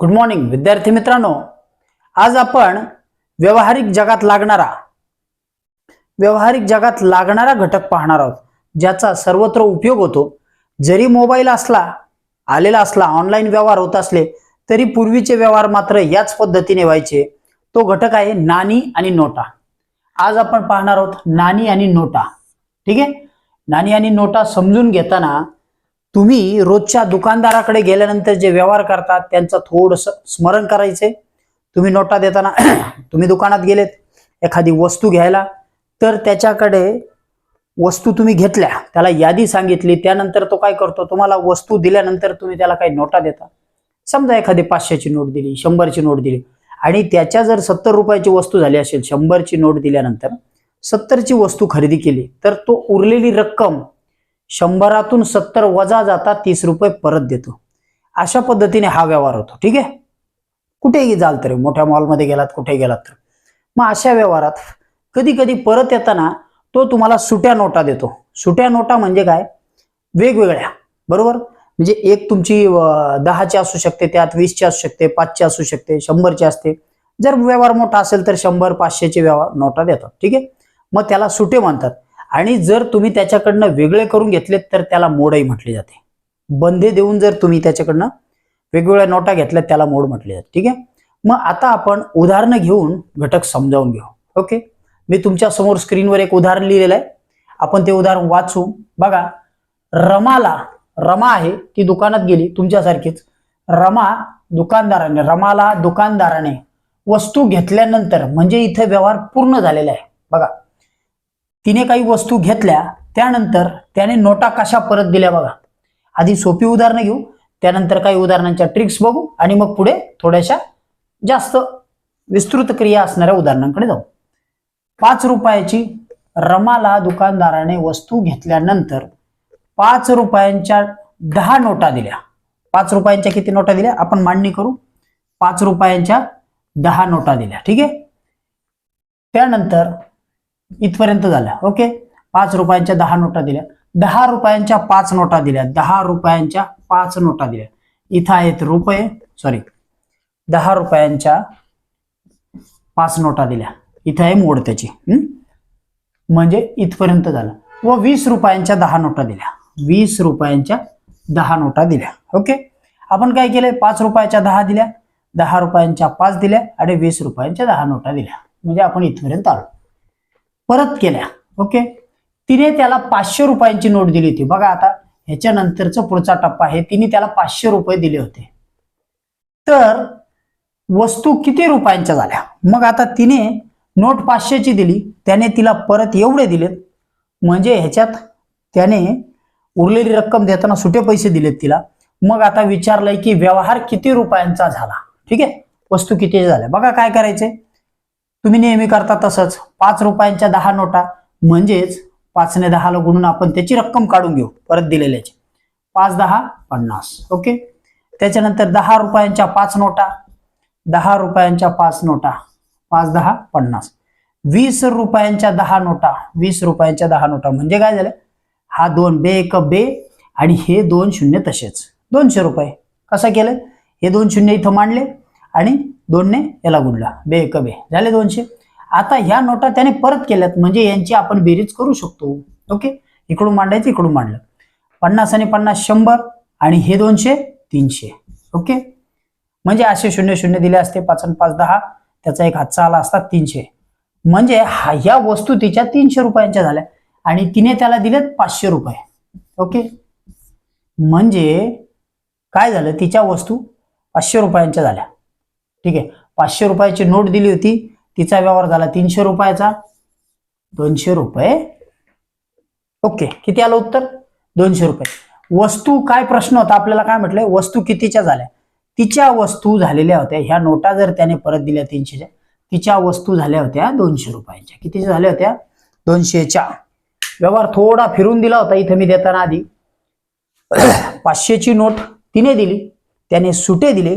Good morning विद्यार्थी मित्रांनो. आज आपण व्यवहारिक जगात लागणारा व्यवहारिक जगात लागणारा घटक पाहणार आहोत ज्याचा सर्वत्र उपयोग होतो. जरी मोबाईल असला आलेला असला ऑनलाईन व्यवहार होत असले तरी पूर्वीचे व्यवहार मात्र याच पद्धतीने व्हायचे. तो घटक आहे नाणी आणि नोटा. आज आपण पाहणार आहोत नाणी आणि नोटा. ठीक आहे? नाणी आणि नोटा समजून घेताना तुम्ही रोजच्या दुकानदाराकडे गेल्यानंतर जे व्यवहार करतात त्यांचं थोडस स्मरण करायचे. तुम्ही नोटा देताना तुम्ही दुकानात गेलेत एखादी वस्तू घ्यायला तर त्याच्याकडे वस्तू तुम्ही घेतल्या त्याला यादी सांगितली त्यानंतर तो काय करतो? तुम्हाला वस्तू दिल्यानंतर तुम्ही त्याला काही नोटा देता. समजा एखादी पाचशेची नोट दिली शंभरची नोट दिली आणि त्याच्या जर सत्तर रुपयाची वस्तू झाली असेल शंभरची नोट दिल्यानंतर सत्तरची वस्तू खरेदी केली तर तो उरलेली रक्कम शंभरातून सत्तर वजा जाता तीस रुपये परत देतो. अशा पद्धतीने हा व्यवहार होतो. ठीक आहे? कुठेही जाल तरी मोठ्या मॉलमध्ये गेलात कुठे गेलात तर. मग अशा व्यवहारात कधी कधी परत येताना तो तुम्हाला सुट्या नोटा देतो. सुट्या नोटा म्हणजे काय? वेगवेगळ्या. बरोबर? म्हणजे एक तुमची दहाची असू शकते त्यात वीसची असू शकते पाचची असू शकते शंभरची असते. जर व्यवहार मोठा असेल तर शंभर पाचशेचे व्यवहार नोटा देतात. ठीक आहे? मग त्याला सुटे म्हणतात. आणि जर तुम्ही त्याच्याकडनं वेगळे करून घेतलेत तर त्याला मोडही म्हटले जाते. बंधे देऊन जर तुम्ही त्याच्याकडनं वेगवेगळ्या नोटा घेतल्यात त्याला मोड म्हटले जाते. ठीक आहे? मग आता आपण उदाहरणं घेऊन घटक समजावून घेऊ. ओके? मी तुमच्यासमोर स्क्रीनवर एक उदाहरण लिहिलेलं आहे. आपण ते उदाहरण वाचू. बघा रमाला रमा आहे ती दुकानात गेली तुमच्यासारखीच. रमा दुकानदाराने रमाला दुकानदाराने वस्तू घेतल्यानंतर म्हणजे इथे व्यवहार पूर्ण झालेला आहे. बघा तिने काही वस्तू घेतल्या त्यानंतर त्याने नोटा कशा परत दिल्या बघा. आधी सोपी उदाहरणं घेऊ त्यानंतर काही उदाहरणांच्या ट्रिक्स बघू आणि मग पुढे थोड्याशा जास्त विस्तृत क्रिया असणाऱ्या उदाहरणांकडे जाऊ. पाच रुपयाची रमाला दुकानदाराने वस्तू घेतल्यानंतर पाच रुपयांच्या दहा नोटा दिल्या. पाच रुपयांच्या किती नोटा दिल्या? आपण मांडणी करू. पाच रुपयांच्या दहा नोटा दिल्या. ठीक आहे? त्यानंतर इथपर्यंत झाल्या. ओके पाच रुपयांच्या दहा नोटा दिल्या. दहा रुपयांच्या पाच नोटा दिल्या. दहा रुपयांच्या पाच नोटा दिल्या. इथं आहेत रुपये सॉरी दहा रुपयांच्या पाच नोटा दिल्या. इथं आहे मोड त्याची. म्हणजे इथपर्यंत झालं. व वीस रुपयांच्या दहा नोटा दिल्या. वीस रुपयांच्या दहा नोटा दिल्या. ओके आपण काय केलंय? पाच रुपयाच्या दहा दिल्या. दहा रुपयांच्या पाच दिल्या आणि वीस रुपयांच्या दहा नोटा दिल्या. म्हणजे आपण इथपर्यंत आलो. परत केल्या. ओके तिने त्याला पाचशे रुपयांची नोट दिली होती. बघा आता ह्याच्यानंतरचा पुढचा टप्पा आहे. तिने त्याला पाचशे रुपये दिले होते. तर वस्तू किती रुपयांच्या झाल्या? मग आता तिने नोट पाचशेची दिली. त्याने तिला परत एवढे दिलेत. म्हणजे ह्याच्यात त्याने उरलेली रक्कम देताना सुटे पैसे दिलेत तिला. मग आता विचारलंय की व्यवहार किती रुपयांचा झाला? ठीक आहे? वस्तू किती झाल्या? बघा काय करायचंय. तुम्ही नेहमी करता तसंच. पाच रुपयांच्या दहा नोटा म्हणजेच पाचने दहाला गुणून आपण त्याची रक्कम काढून घेऊ परत दिलेल्याची. पाच दहा पन्नास. ओके? त्याच्यानंतर दहा रुपयांच्या पाच नोटा दहा रुपयांच्या पाच नोटा पाच दहा पन्नास. वीस रुपयांच्या दहा नोटा वीस रुपयांच्या दहा नोटा म्हणजे काय झालं? हा दोन बे एक बे आणि हे दोन शून्य तसेच. दोनशे रुपये. कसं केलं? हे दोन शून्य इथं मांडले. आणि दोनने याला गुणला. बे एक बे. झाले दोनशे. आता ह्या नोटा त्याने परत केल्यात म्हणजे यांची आपण बेरीज करू शकतो. ओके? इकडून मांडायचं इकडून मांडलं. पन्नास आणि पन्नास शंभर आणि हे दोनशे तीनशे. ओके? म्हणजे असे शून्य शून्य दिले असते पाच आणि पाच दहा. त्याचा एक हातचा आला असता तीनशे. म्हणजे हा- ह्या वस्तू तिच्या तीनशे रुपयांच्या झाल्या. आणि तिने त्याला दिलेत पाचशे रुपये. ओके? म्हणजे काय झालं? तिच्या वस्तू पाचशे रुपयांच्या झाल्या. ठीक आहे. पाचशे रुपयाची नोट दिली होती. तिचा व्यवहार झाला तीनशे रुपयाचा. दोनशे रुपये. ओके. किती आलं उत्तर? दोनशे रुपये. वस्तू काय प्रश्न होता? आपल्याला काय म्हटलंय? वस्तू कितीच्या झाल्या? तिच्या वस्तू झालेल्या होत्या. ह्या नोटा जर त्याने परत दिल्या तीनशेच्या तिच्या वस्तू झाल्या होत्या दोनशे रुपयांच्या. कितीच्या झाल्या होत्या? दोनशेच्या. व्यवहार थोडा फिरून दिला होता. इथं मी देताना आधी. पाचशेची नोट तिने दिली. त्याने सुटे दिले.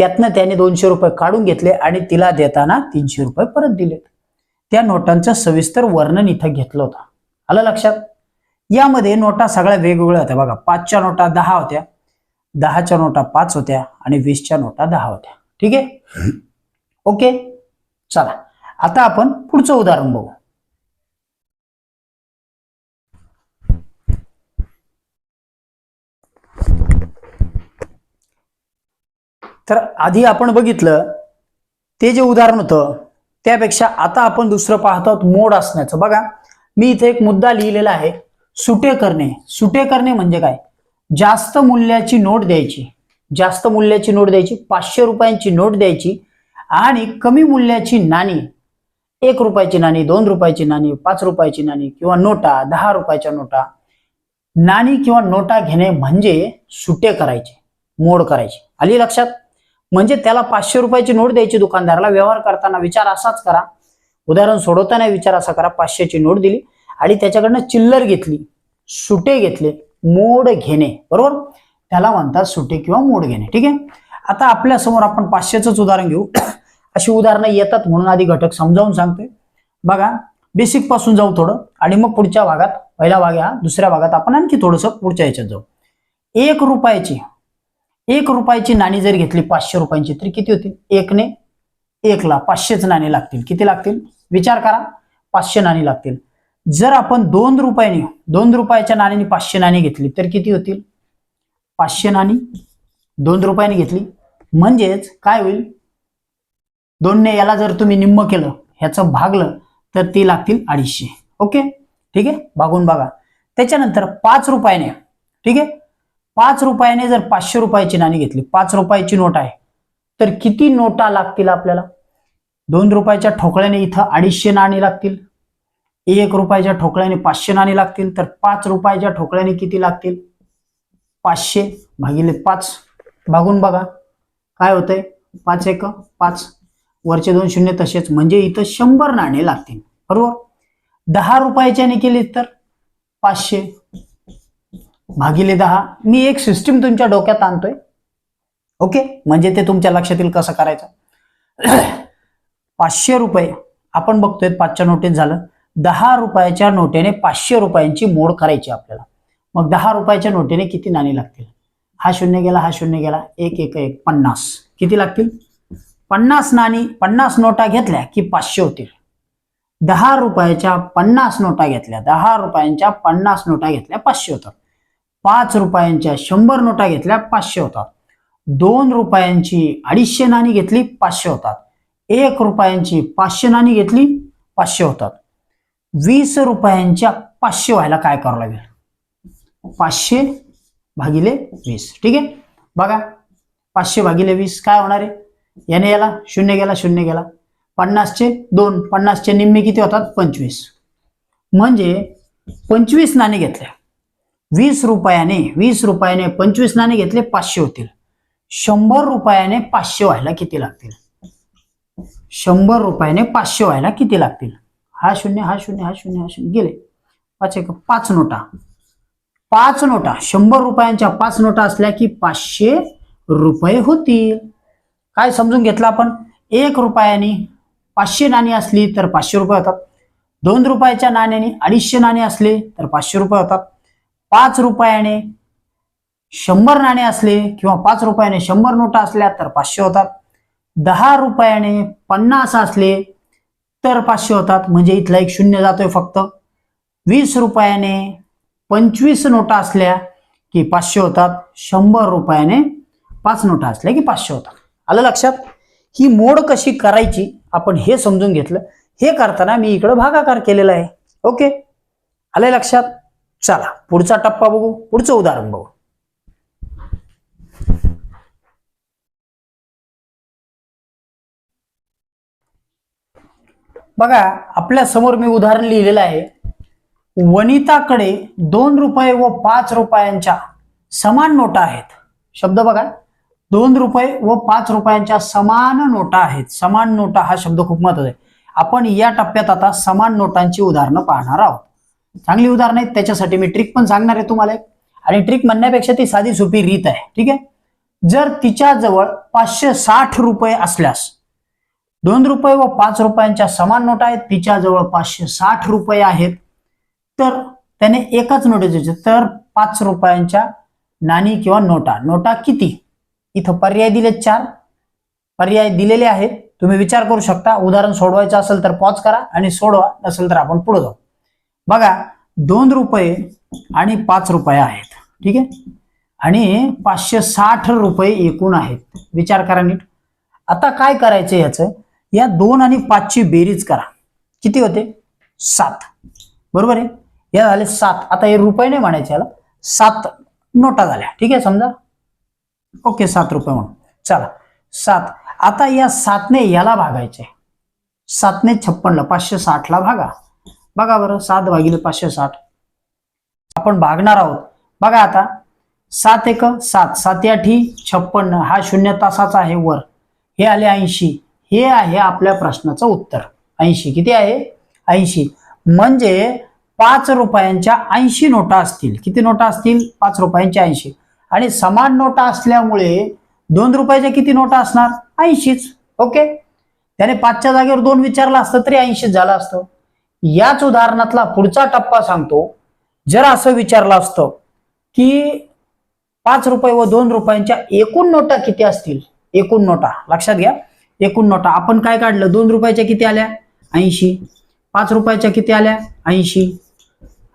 त्यातनं त्याने दोनशे रुपये काढून घेतले आणि तिला देताना तीनशे रुपये परत दिलेत. त्या नोटांचं सविस्तर वर्णन इथं घेतलं होतं. आलं लक्षात? यामध्ये नोटा सगळ्या वेगवेगळ्या होत्या बघा. पाचच्या नोटा दहा होत्या दहाच्या नोटा पाच होत्या आणि वीसच्या नोटा दहा होत्या. ठीक आहे? ओके? चला. आता आपण पुढचं उदाहरण बघू. तर आधी आपण बघितलं ते जे उदाहरण होतं त्यापेक्षा आता आपण दुसरं पाहत आहोत मोड असण्याचं. बघा मी इथे एक मुद्दा लिहिलेला आहे सुटे करणे. सुटे करणे म्हणजे काय? जास्त मूल्याची नोट द्यायची. जास्त मूल्याची नोट द्यायची पाचशे रुपयांची नोट द्यायची आणि कमी मूल्याची नाणी. एक रुपयाची नाणी दोन रुपयाची नाणी पाच रुपयाची नाणी किंवा नोटा दहा रुपयाच्या नोटा. नाणी किंवा नोटा घेणे म्हणजे सुटे करायचे मोड करायचे. आली लक्षात? म्हणजे त्याला पाचशे रुपयाची नोट द्यायची दुकानदाराला. व्यवहार करताना विचार असाच करा. उदाहरण सोडवताना विचार असा करा. पाचशेची नोट दिली आणि त्याच्याकडनं चिल्लर घेतली. सुटे घेतले. मोड घेणे. बरोबर? त्याला म्हणतात सुटे किंवा मोड घेणे. ठीक आहे? आता आपल्यासमोर आपण पाचशेच उदाहरण घेऊ. अशी उदाहरणं येतात म्हणून आधी घटक समजावून सांगतोय. बघा बेसिकपासून जाऊ थोडं आणि मग पुढच्या भागात पहिला भाग हा दुसऱ्या भागात आपण आणखी थोडंसं पुढच्या ह्याच्यात जाऊ. एक रुपयाची एक रुपयाची नाणी जर घेतली पाचशे रुपयांची तर किती होतील? एकने एकला पाचशेच नाणी लागतील. किती लागतील? विचार करा पाचशे नाणी लागतील. जर आपण दोन रुपयाने दोन रुपयाच्या नाण्याने पाचशे नाणी घेतली तर किती होतील? पाचशे नाणी दोन रुपयाने घेतली. म्हणजेच काय होईल? दोनने याला जर तुम्ही निम्म केलं ह्याचं भागलं तर ती लागतील अडीचशे. ओके? ठीक आहे? भागून बघा. त्याच्यानंतर पाच रुपयाने ठीक आहे? पाच रुपयाने जर पाचशे रुपयाची नाणी घेतली पाच रुपयाची नोट आहे तर किती नोटा लागतील आपल्याला? दोन रुपयाच्या ठोकळ्याने इथं अडीचशे नाणी लागतील एक रुपयाच्या ठोकळ्याने पाचशे नाणी लागतील तर पाच रुपयाच्या ठोकळ्याने किती लागतील? पाचशे भागिले पाच. भागून बघा काय होतंय? पाच एक पाच. वरचे दोन शून्य तसेच म्हणजे इथं शंभर नाणे लागतील बरोबर? दहा रुपयाच्याने केली तर पाचशे. भागिले दहा. मी एक सिस्टीम तुमच्या डोक्यात आणतोय. ओके म्हणजे ते तुमच्या लक्षात येईल कसं करायचं? पाचशे रुपये. आपण बघतोय पाचच्या नोटीत झालं. दहा रुपयाच्या नोटेने पाचशे रुपयांची मोड करायची आपल्याला. मग दहा रुपयाच्या नोटेने किती नाणी लागतील? हा शून्य गेला हा शून्य गेला. एक एक एक पन्नास. किती लागतील? पन्नास नाणी पन्नास नोटा घेतल्या की पाचशे होतील. दहा रुपयाच्या पन्नास नोटा घेतल्या. दहा रुपयांच्या पन्नास नोटा घेतल्या पाचशे होतात. पाच रुपयांच्या शंभर नोटा घेतल्या पाचशे होतात. दोन रुपयांची अडीचशे नाणी घेतली पाचशे होतात. एक रुपयांची पाचशे नाणी घेतली पाचशे होतात. वीस रुपयांच्या पाचशे व्हायला काय करावं लागेल? पाचशे भागिले वीस. ठीक आहे? बघा पाचशे भागिले वीस काय होणार आहे? याने याला शून्य गेला शून्य गेला. पन्नासचे दोन पन्नासचे निम्मे किती होतात? पंचवीस. म्हणजे पंचवीस नाणी घेतल्या. वीस रुपयाने वीस रुपयाने पंचवीस नाणे घेतले पाचशे होतील. शंभर रुपयाने पाचशे व्हायला किती लागतील? शंभर रुपयाने पाचशे व्हायला किती लागतील? हा शून्य हा शून्य हा शून्य हा शून्य. गेले. पाच एक पाच नोटा. पाच नोटा. शंभर रुपयांच्या पाच नोटा असल्या की पाचशे रुपये होतील. काय समजून घेतलं आपण? एक रुपयाने पाचशे नाणी असली तर पाचशे रुपये होतात. दोन रुपयाच्या नाण्याने अडीचशे नाणे असले तर पाचशे रुपये होतात. पाच रुपयाने शंभर नाणे असले किंवा पाच रुपयाने शंभर नोटा असल्या तर पाचशे होतात. दहा रुपयाने पन्नास असले तर पाचशे होतात. म्हणजे इथला एक शून्य जातोय फक्त. वीस रुपयाने पंचवीस नोटा असल्या की पाचशे होतात. शंभर रुपयाने पाच नोटा असल्या की पाचशे होतात. आलं लक्षात? ही मोड कशी करायची? आपण हे समजून घेतलं. हे करताना मी इकडं भागाकार केलेला आहे. ओके? आलं लक्षात? चला पुढचा टप्पा बघू पुढचं उदाहरण बघू. बघा आपल्यासमोर मी उदाहरण लिहिलेलं आहे. वनिताकडे दोन रुपये व पाच रुपयांच्या समान नोटा आहेत. शब्द बघा. दोन रुपये व पाच रुपयांच्या समान नोटा आहेत. समान नोटा हा शब्द खूप महत्त्वाचा आहे. आपण या टप्प्यात आता समान नोटांची उदाहरणं पाहणार आहोत. चांगली उदाहरणं आहेत त्याच्यासाठी मी ट्रिक पण सांगणार आहे तुम्हाला एक. आणि ट्रिक म्हणण्यापेक्षा ती साधी सोपी रीत आहे ठीक आहे? जर तिच्या जवळ पाचशे साठ रुपये असल्यास दोन रुपये व पाच रुपयांच्या समान नोटा आहेत तिच्या जवळ पाचशे साठ रुपये आहेत तर त्याने एकाच नोटेचे तर पाच रुपयांच्या नाणी किंवा नोटा नोटा किती? इथं पर्याय दिले चार. पर्याय दिलेले आहेत. तुम्ही विचार करू शकता. उदाहरण सोडवायचं असेल तर पॉज करा आणि सोडवा नसेल तर आपण पुढे जाऊ. बघा दोन रुपये आणि पाच रुपये आहेत. ठीक आहे? आणि पाचशे साठ रुपये एकूण आहेत. विचार करा नीट. आता काय करायचं याचं? या दोन आणि पाचची बेरीज करा. किती होते? सात. बरोबर आहे? या झाले सात. आता हे रुपये नाही म्हणायचे याला. सात नोटा झाल्या. ठीक आहे समजा? ओके सात रुपये म्हणून. चला. सात. आता या सातने याला भागायचे. सातने छप्पनला. पाचशे साठला भागा. बघा बरं सात भागिले पाचशे साठ. आपण भागणार आहोत. बघा आता सात एक सात सात आठी छप्पन्न हा शून्य तासाचा आहे वर. हे आले ऐंशी. हे आहे आपल्या प्रश्नाचं उत्तर. ऐंशी किती आहे? ऐंशी. म्हणजे पाच रुपयांच्या ऐंशी नोटा असतील. किती नोटा असतील? पाच रुपयांच्या ऐंशी. आणि समान नोटा असल्यामुळे दोन रुपयाच्या किती नोटा असणार? ऐंशीच. ओके? त्याने पाचच्या जागेवर दोन विचारलं असतं तरी ऐंशीच झालं असतं. याच उदाहरणातला पुढचा टप्पा सांगतो. जर असं विचारलं असतं की पाच रुपये व दोन रुपयांच्या एकूण नोटा किती असतील? एकूण नोटा. लक्षात घ्या. एकूण नोटा. आपण काय काढलं? दोन रुपयाच्या किती आल्या? ऐंशी. पाच रुपयाच्या किती आल्या? ऐंशी.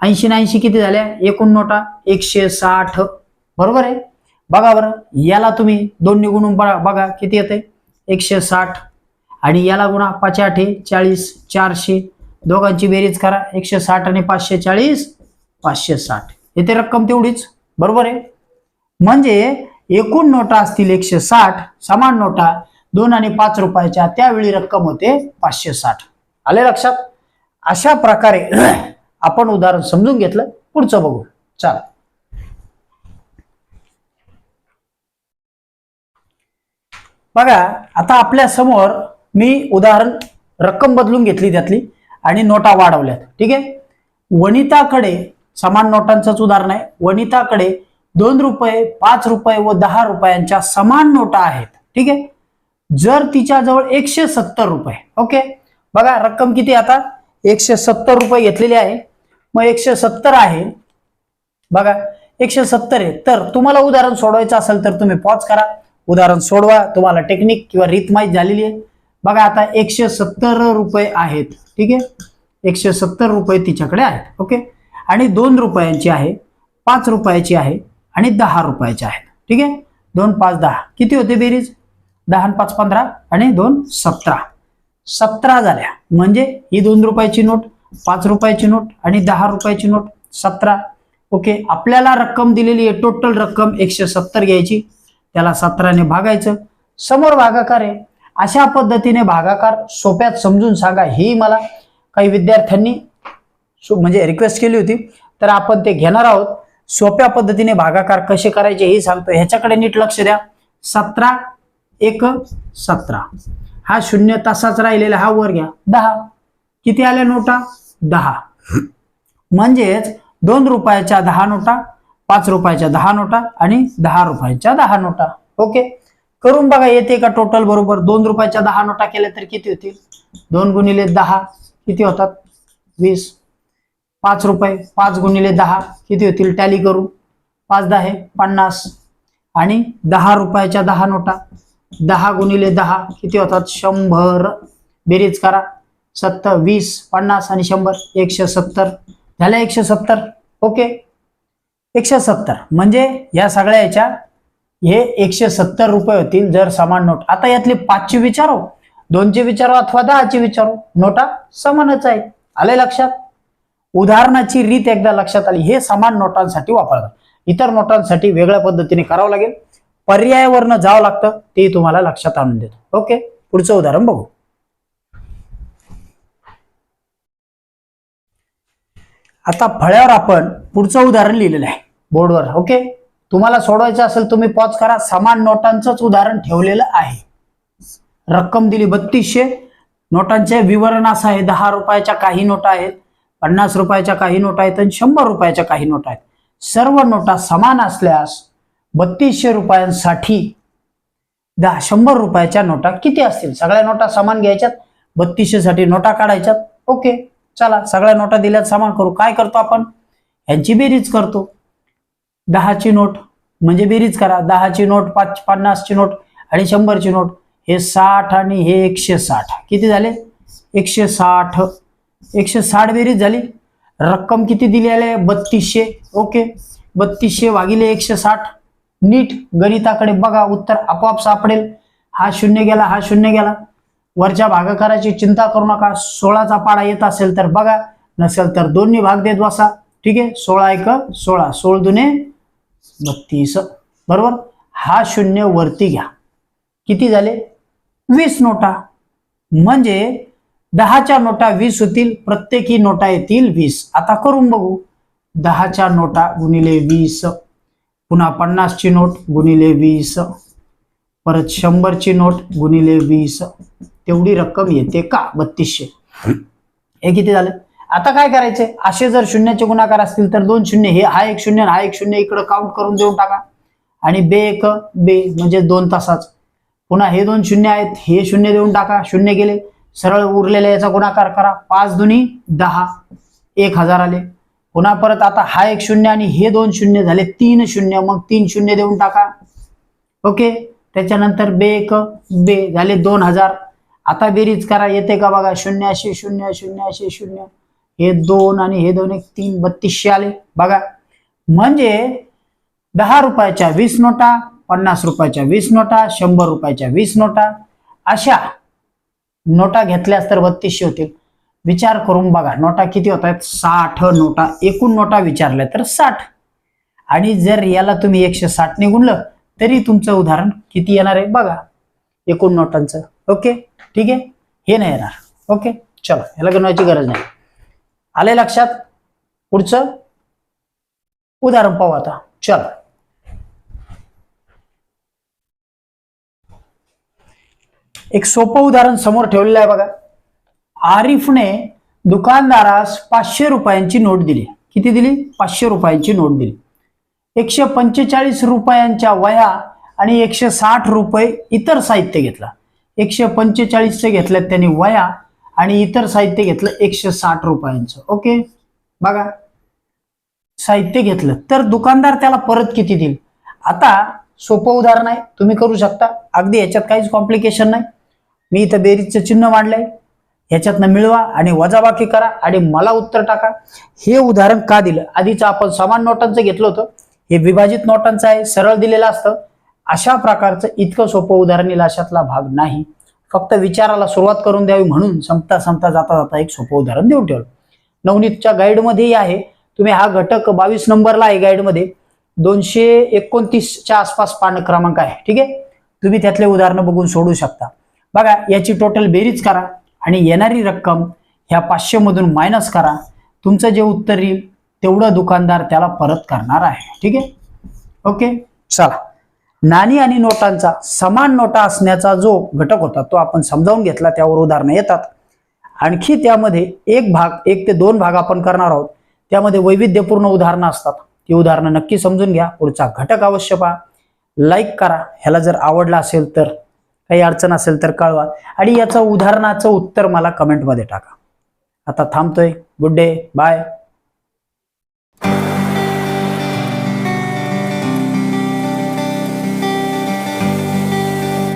ऐंशी ऐंशी किती झाल्या? एकूण नोटा एकशे साठ. बरोबर आहे? बघा बरं. याला तुम्ही दोन गुणून बघा बघा किती येते एकशे साठ. आणि याला गुणा पाच आठे चाळीस चारशे. दोघांची बेरीज करा. एकशे साठ आणि पाचशे चाळीस पाचशे साठ. येते रक्कम तेवढीच. बरोबर आहे? म्हणजे एकूण नोटा असतील एकशे साठ समान नोटा दोन आणि पाच रुपयाच्या त्यावेळी रक्कम होते पाचशे साठ. आले लक्षात? अशा प्रकारे आपण उदाहरण समजून घेतलं. पुढचं बघू. चला. बघा आता आपल्यासमोर मी उदाहरण रक्कम बदलून घेतली त्यातली. आणि नोटा वाढवल्यात. ठीक आहे? वनिताकडे समान नोटांचंच उदाहरण आहे. वनिताकडे दोन रुपये पाच रुपये व दहा रुपयांच्या समान नोटा आहेत. ठीक आहे? जर तिच्याजवळ एकशे सत्तर रुपये ओके? बघा रक्कम किती आता? एकशे सत्तर रुपये घेतलेली आहे. मग एकशे सत्तर आहे. बघा एकशे सत्तर आहे. तर तुम्हाला उदाहरण सोडवायचं असेल तर तुम्ही पॉज करा. उदाहरण सोडवा. तुम्हाला टेक्निक किंवा रीत माहीत झालेली आहे. बघा आता एकशे सत्तर रुपये आहेत ठीक आहे? एकशे सत्तर रुपये तिच्याकडे आहेत ओके? आणि दोन रुपयांची आहे पाच रुपयाची आहे आणि दहा रुपयाची आहेत ठीक आहे? दोन पाच दहा. किती होते बेरीज? दहा पाच पंधरा आणि दोन सतरा. सतरा झाल्या. म्हणजे ही दोन रुपयाची नोट पाच रुपयाची नोट आणि दहा रुपयाची नोट सतरा. ओके? आपल्याला रक्कम दिलेली आहे टोटल रक्कम एकशे सत्तर घ्यायची. त्याला सतराने भागायचं. समोर भागाकार आहे. अशा पद्धतीने भागाकार सोप्यात समजून सांगा ही मला काही विद्यार्थ्यांनी म्हणजे रिक्वेस्ट केली होती. तर आपण ते घेणार आहोत. सोप्या पद्धतीने भागाकार कसे करायचे हे सांगतो. ह्याच्याकडे नीट लक्ष द्या. सतरा एक सतरा. हा शून्य तासाच राहिलेला हा वर घ्या. दहा. किती आल्या नोटा? दहा. म्हणजेच दोन रुपयाच्या दहा नोटा पाच रुपयाच्या दहा नोटा आणि दहा रुपयाच्या दहा नोटा. ओके? करून बघा येते का टोटल बरोबर? दोन रुपयाच्या दहा नोटा केल्या तर किती होतील? दोन गुणिले दहा किती होतात? वीस. पाच रुपये पाच गुणिले दहा किती होतील? टॅली करू. पाच दहा पन्नास. आणि दहा रुपयाच्या दहा नोटा. दहा गुणिले दहा किती होतात? शंभर. बेरीज करा. सत्तर वीस पन्नास आणि शंभर. एकशे सत्तर. झाल्या एकशे सत्तर? ओके. एकशे सत्तर. म्हणजे या सगळ्या याच्या हे एकशे सत्तर रुपये होतील जर समान नोट. आता यातले पाचशे विचारो. दोनशे विचारो अथवा दहाची विचारो. नोटा समानच आहे. आले लक्षात? उदाहरणाची रीत एकदा लक्षात आली. हे समान नोटांसाठी वापरतात. इतर नोटांसाठी वेगळ्या पद्धतीने करावं लागेल. पर्यायावरनं जावं लागतं. ते तुम्हाला लक्षात आणून देतो. ओके? पुढचं उदाहरण बघू. आता फळ्यावर आपण पुढचं उदाहरण लिहिलेलं आहे. बोर्डवर. ओके? तुम्हाला सोडवायचं असेल तुम्ही पॉज करा. समान नोटांचंच उदाहरण ठेवलेलं आहे. रक्कम दिली बत्तीसशे. नोटांचे विवरण असं आहे. दहा रुपयाच्या काही नोटा आहेत पन्नास रुपयाच्या काही नोटा आहेत आणि शंभर रुपयाच्या काही नोटा आहेत. सर्व नोटा समान असल्यास बत्तीसशे रुपयांसाठी दहा शंभर रुपयाच्या नोटा किती असतील? सगळ्या नोटा समान घ्यायच्यात? बत्तीसशे साठी नोटा काढायच्यात? ओके चला. सगळ्या नोटा दिल्यात समान करू. काय करतो आपण? यांची बेरीज करतो. दहाची नोट म्हणजे बेरीज करा. दहाची नोट पाच पन्नासची नोट आणि शंभरची नोट. हे साठ आणि हे एकशे साठ. किती झाले? एकशे साठ. एकशे साठ बेरीज झाली. रक्कम किती दिली आहे बत्तीसशे. ओके. बत्तीसशे भागिले एकशे साठ. नीट गणिताकडे बघा. उत्तर आपोआप सापडेल. हा शून्य गेला हा शून्य गेला. वरच्या भागाकाराची चिंता करू नका. सोळाचा पाडा येत असेल तर बघा. नसेल तर दोन्ही भाग देत बसा. ठीक आहे? सोळा एक सोळा. सोळ दुने बत्तीस बरोबर? हा शून्य वरती घ्या. किती झाले? वीस नोटा. म्हणजे दहाच्या नोटा वीस होतील प्रत्येकी नोटा येतील वीस. आता करून बघू. दहाच्या नोटा गुणिले वीस. पुन्हा पन्नासची नोट गुणिले वीस. परत शंभरची नोट गुणिले वीस. तेवढी रक्कम येते का? बत्तीसशे. हे किती झालं? आता काय करायचे? असे जर शून्याचे गुणाकार असतील तर दोन शून्य. हे हा एक शून्य आणि हा एक शून्य इकडे काउंट करून देऊन टाका. आणि बे एक बे म्हणजे दोन तासाच. पुन्हा हे दोन शून्य आहेत हे शून्य देऊन टाका. शून्य गेले. सरळ उरलेले याचा गुणाकार करा. पाच दुनी दहा. एक हजार आले. पुन्हा परत आता हा एक शून्य आणि हे दोन शून्य झाले. तीन शून्य. मग तीन शून्य देऊन टाका. ओके? त्याच्यानंतर बे एक बे झाले दोन हजार. आता बेरीज करा. येते का बघा? शून्य असे शून्य शून्य असे शून्य. हे दोन आणि हे दोन एक तीन बत्तीसशे आले. बघा. म्हणजे दहा रुपयाच्या वीस नोटा पन्नास रुपयाच्या वीस नोटा शंभर रुपयाच्या वीस नोटा अशा नोटा घेतल्यास तर बत्तीसशे होतील. विचार करून बघा नोटा किती होत आहेत साठ नोटा. एकूण नोटा विचारल्या तर साठ. आणि जर याला तुम्ही एकशे साठने गुणलं तरी तुमचं उदाहरण किती येणार आहे? बघा. एकूण नोटांचं. ओके? ठीक आहे? हे नाही येणार. ओके? चलो. याला गणवायची गरज नाही. आले लक्षात? पुढचं? उदाहरण पाहू आता. चल. एक सोपं उदाहरण समोर ठेवलेलं आहे बघा. आरिफने दुकानदारास पाचशे रुपयांची नोट दिली. किती दिली? पाचशे रुपयांची नोट दिली. एकशे पंचेचाळीस रुपयांच्या वया आणि एकशे साठ रुपये इतर साहित्य घेतला. एकशे पंचेचाळीसचे घेतल्यात त्यांनी वया आणि इतर साहित्य घेतलं एकशे साठ रुपयांचं. ओके? बघा. साहित्य घेतलं. तर दुकानदार त्याला परत किती देईल? आता सोपं उदाहरण आहे. तुम्ही करू शकता. अगदी याच्यात काहीच कॉम्प्लिकेशन नाही. मी इथं बेरीजचं चिन्ह मांडलंय याच्यातनं मिळवा आणि वजाबाकी करा आणि मला उत्तर टाका. हे उदाहरण का दिलं? आधीचं आपण समान नोटांचं घेतलं होतं. हे विभाजित नोटांचं आहे. सरळ दिलेलं असतं. अशा प्रकारचं इतकं सोपं उदाहरण येईल अशातला भाग नाही. फक्त विचाराला सुरुवात करून द्यावी म्हणून संपता संपता जाता जाता एक सोपं उदाहरण देऊन ठेवलं. नवनीतच्या गाईडमध्येही आहे. तुम्ही हा घटक बावीस नंबरला आहे गाईडमध्ये दोनशे एकोणतीसच्या आसपास पान क्रमांक आहे. ठीक आहे? तुम्ही त्यातले उदाहरणं बघून सोडू शकता. बघा याची टोटल बेरीज करा आणि येणारी रक्कम ह्या पाचशे मधून मायनस करा. तुमचं जे उत्तर येईल तेवढं दुकानदार त्याला परत करणार आहे. ठीक आहे? ओके चला. नाणी आणि नोटांचा समान नोटा असण्याचा जो घटक होता तो आपण समजावून घेतला. त्यावर उदाहरणं येतात. आणखी त्यामध्ये एक भाग एक ते दोन भाग आपण करणार आहोत. त्यामध्ये वैविध्यपूर्ण उदाहरणं असतात. ती उदाहरणं नक्की समजून घ्या. पुढचा घटक अवश्य पहा. लाईक करा. ह्याला जर आवडला असेल तर काही अडचण असेल तर कळवा. आणि याचं उदाहरणाचं उत्तर मला कमेंटमध्ये टाका. आता थांबतोय. Good day bye